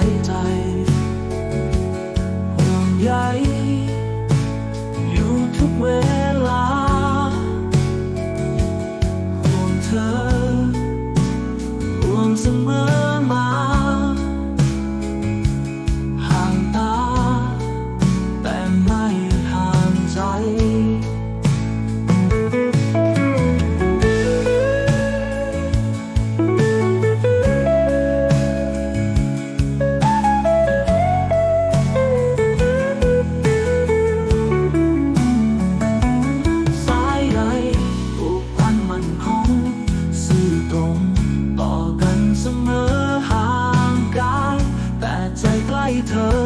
没在 ตรงต่อกันเสมอห่างกายแต่ใจใกล้เธอ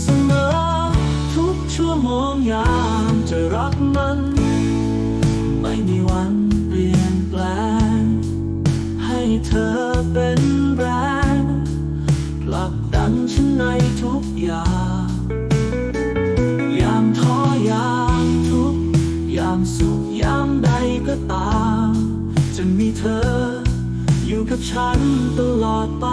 เสมอ ทุกชั่วโมงยามจะรักมัน ไม่มีวันเปลี่ยนแปลง ให้เธอเป็นแรงผลักดันฉันในทุกอย่างยามท้อยามทุกยามสุขยามใดก็ตามจะมีเธอ อยู่กับฉันตลอดไป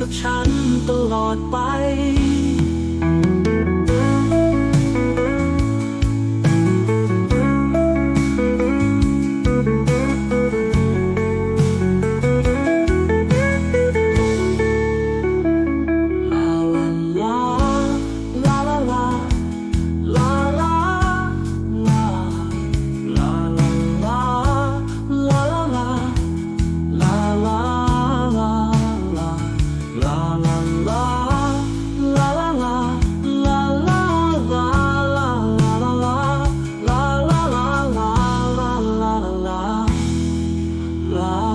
กับฉันตลอดไป love.